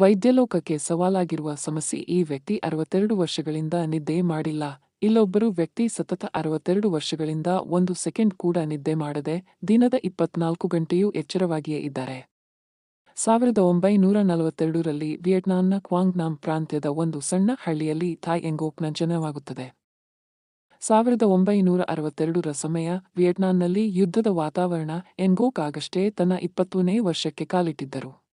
ವೈದ್ಯಲೋಕಕ್ಕೆ ಸವಾಲಾಗಿರುವ ಸಮಸ್ಯೆ ಈ ವ್ಯಕ್ತಿ ಅರವತ್ತೆರಡು ವರ್ಷಗಳಿಂದ ನಿದ್ದೆ ಮಾಡಿಲ್ಲ. ಇಲ್ಲೊಬ್ಬರು ವ್ಯಕ್ತಿ ಸತತ ಅರವತ್ತೆರಡು ವರ್ಷಗಳಿಂದ ಒಂದು ಸೆಕೆಂಡ್ ಕೂಡ ನಿದ್ದೆ ಮಾಡದೆ ದಿನದ ಇಪ್ಪತ್ನಾಲ್ಕು ಗಂಟೆಯೂ ಎಚ್ಚರವಾಗಿಯೇ ಇದ್ದಾರೆ. ಸಾವಿರದ ಒಂಬೈನೂರ ನಲವತ್ತೆರಡರಲ್ಲಿ ವಿಯೆಟ್ನಾಂನ ಕ್ವಾಂಗ್ನಾಮ್ ಪ್ರಾಂತ್ಯದ ಒಂದು ಸಣ್ಣ ಹಳ್ಳಿಯಲ್ಲಿ ಥಾಯ್ ಎಂಗೋಕ್ನ ಜನನವಾಗುತ್ತದೆ. ಸಾವಿರದ ಒಂಬೈನೂರ ಅರವತ್ತೆರಡರ ಸಮಯ ವಿಯೆಟ್ನಾಂನಲ್ಲಿ ಯುದ್ಧದ ವಾತಾವರಣ ಎಂಗೋಕ್ ಆಗಷ್ಟೇ ತನ್ನ ಇಪ್ಪತ್ತನೇ ವರ್ಷಕ್ಕೆ ಕಾಲಿಟ್ಟಿದ್ದರು.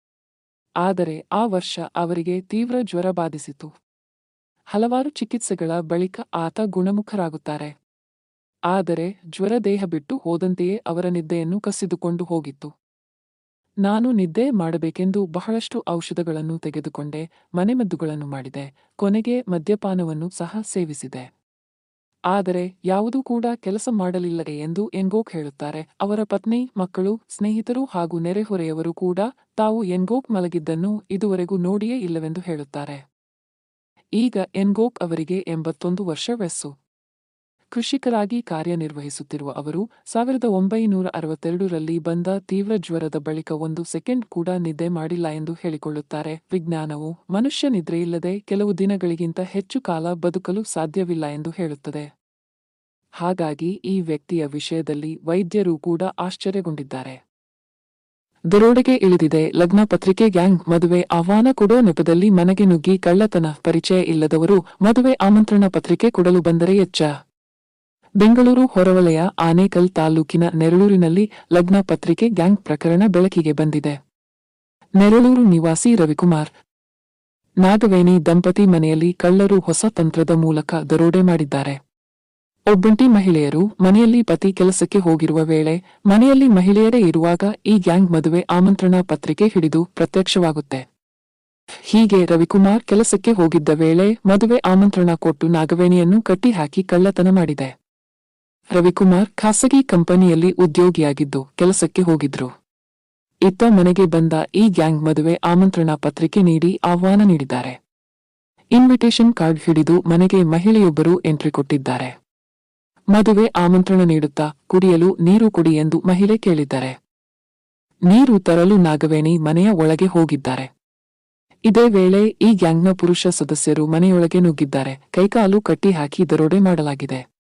ಆದರೆ ಆ ವರ್ಷ ಅವರಿಗೆ ತೀವ್ರ ಜ್ವರ ಬಾಧಿಸಿತು. ಹಲವಾರು ಚಿಕಿತ್ಸೆಗಳ ಬಳಿಕ ಆತ ಗುಣಮುಖರಾಗುತ್ತಾರೆ. ಆದರೆ ಜ್ವರ ದೇಹ ಬಿಟ್ಟು ಹೋದಂತೆಯೇ ಅವರ ನಿದ್ದೆಯನ್ನು ಕಸಿದುಕೊಂಡು ಹೋಗಿತ್ತು. ನಾನು ನಿದ್ದೆ ಮಾಡಬೇಕೆಂದು ಬಹಳಷ್ಟು ಔಷಧಗಳನ್ನು ತೆಗೆದುಕೊಂಡೆ, ಮನೆಮದ್ದುಗಳನ್ನು ಮಾಡಿದೆ, ಕೊನೆಗೆ ಮದ್ಯಪಾನವನ್ನು ಸಹ ಸೇವಿಸಿದೆ. ಆದರೆ ಯಾವುದೂ ಕೂಡ ಕೆಲಸ ಮಾಡಲಿಲ್ಲ ಎಂದು ಎನ್ಗೋಕ್ ಹೇಳುತ್ತಾರೆ. ಅವರ ಪತ್ನಿ, ಮಕ್ಕಳು, ಸ್ನೇಹಿತರು ಹಾಗೂ ನೆರೆಹೊರೆಯವರು ಕೂಡ ತಾವು ಎನ್ಗೋಕ್ ಮಲಗಿದ್ದನ್ನು ಇದುವರೆಗೂ ನೋಡಿಯೇ ಇಲ್ಲವೆಂದು ಹೇಳುತ್ತಾರೆ. ಈಗ ಎನ್ಗೋಕ್ ಅವರಿಗೆ ಎಂಬತ್ತೊಂದು ವರ್ಷ ವಯಸ್ಸು. ಕೃಷಿಕರಾಗಿ ಕಾರ್ಯನಿರ್ವಹಿಸುತ್ತಿರುವ ಅವರು ಸಾವಿರದ ಒಂಬೈನೂರ ಅರವತ್ತೆರಡರಲ್ಲಿ ಬಂದ ತೀವ್ರ ಜ್ವರದ ಬಳಿಕ ಒಂದು ಸೆಕೆಂಡ್ ಕೂಡ ನಿದ್ದೆ ಮಾಡಿಲ್ಲ ಎಂದು ಹೇಳಿಕೊಳ್ಳುತ್ತಾರೆ. ವಿಜ್ಞಾನವು ಮನುಷ್ಯ ನಿದ್ರೆಯಿಲ್ಲದೆ ಕೆಲವು ದಿನಗಳಿಗಿಂತ ಹೆಚ್ಚು ಕಾಲ ಬದುಕಲು ಸಾಧ್ಯವಿಲ್ಲ ಎಂದು ಹೇಳುತ್ತದೆ. ಹಾಗಾಗಿ ಈ ವ್ಯಕ್ತಿಯ ವಿಷಯದಲ್ಲಿ ವೈದ್ಯರು ಕೂಡ ಆಶ್ಚರ್ಯಗೊಂಡಿದ್ದಾರೆ. ದರೋಡೆಗೆ ಇಳಿದಿದೆ, ಲಗ್ನ ಪತ್ರಿಕೆ ಗ್ಯಾಂಗ್, ಮದುವೆ ಆಹ್ವಾನ ಕೊಡೋ ನೆಪದಲ್ಲಿ ಮನೆಗೆ ನುಗ್ಗಿ ಕಳ್ಳತನ, ಪರಿಚಯ ಇಲ್ಲದವರು ಮದುವೆ ಆಮಂತ್ರಣ ಪತ್ರಿಕೆ ಕೊಡಲು ಬಂದರೆ ಎಚ್ಚ. ಬೆಂಗಳೂರು ಹೊರವಲಯ ಆನೇಕಲ್ ತಾಲೂಕಿನ ನೆರಳೂರಿನಲ್ಲಿ ಲಗ್ನ ಪತ್ರಿಕೆ ಗ್ಯಾಂಗ್ ಪ್ರಕರಣ ಬೆಳಕಿಗೆ ಬಂದಿದೆ. ನೆರಳೂರು ನಿವಾಸಿ ರವಿಕುಮಾರ್. ನಾಗವೇಣಿ ದಂಪತಿ ಮನೆಯಲ್ಲಿ ಕಳ್ಳರು ಹೊಸ ತಂತ್ರದ ಮೂಲಕ ದರೋಡೆ ಮಾಡಿದ್ದಾರೆ. ಒಬ್ಬಂಟಿ ಮಹಿಳೆಯರು ಮನೆಯಲ್ಲಿ ಪತಿ ಕೆಲಸಕ್ಕೆ ಹೋಗಿರುವ ವೇಳೆ ಮನೆಯಲ್ಲಿ ಮಹಿಳೆಯರೇ ಇರುವಾಗ ಈ ಗ್ಯಾಂಗ್ ಮದುವೆ ಆಮಂತ್ರಣ ಪತ್ರಿಕೆ ಹಿಡಿದು ಪ್ರತ್ಯಕ್ಷವಾಗುತ್ತೆ. ಹೀಗೆ ರವಿಕುಮಾರ್ ಕೆಲಸಕ್ಕೆ ಹೋಗಿದ್ದ ವೇಳೆ ಮದುವೆ ಆಮಂತ್ರಣ ಕೊಟ್ಟು ನಾಗವೇಣಿಯನ್ನು ಕಟ್ಟಿಹಾಕಿ ಕಳ್ಳತನ ಮಾಡಿದೆ. ರವಿಕುಮಾರ್ ಖಾಸಗಿ ಕಂಪನಿಯಲ್ಲಿ ಉದ್ಯೋಗಿಯಾಗಿದ್ದು ಕೆಲಸಕ್ಕೆ ಹೋಗಿದ್ರು. ಇತ್ತ ಮನೆಗೆ ಬಂದ ಈ ಗ್ಯಾಂಗ್ ಮದುವೆ ಆಮಂತ್ರಣ ಪತ್ರಿಕೆ ನೀಡಿ ಆಹ್ವಾನ ನೀಡಿದ್ದಾರೆ. ಇನ್ವಿಟೇಷನ್ ಕಾರ್ಡ್ ಹಿಡಿದು ಮನೆಗೆ ಮಹಿಳೆಯೊಬ್ಬರು ಎಂಟ್ರಿ ಕೊಟ್ಟಿದ್ದಾರೆ. ಮದುವೆ ಆಮಂತ್ರಣ ನೀಡುತ್ತಾ ಕುಡಿಯಲು ನೀರು ಕೊಡಿ ಎಂದು ಮಹಿಳೆ ಕೇಳಿದ್ದಾರೆ. ನೀರು ತರಲು ನಾಗವೇಣಿ ಮನೆಯ ಒಳಗೆ ಹೋಗಿದ್ದಾರೆ. ಇದೇ ವೇಳೆ ಈ ಗ್ಯಾಂಗ್ನ ಪುರುಷ ಸದಸ್ಯರು ಮನೆಯೊಳಗೆ ನುಗ್ಗಿದ್ದಾರೆ. ಕೈಕಾಲು ಕಟ್ಟಿ ಹಾಕಿ ದರೋಡೆ ಮಾಡಲಾಗಿದೆ.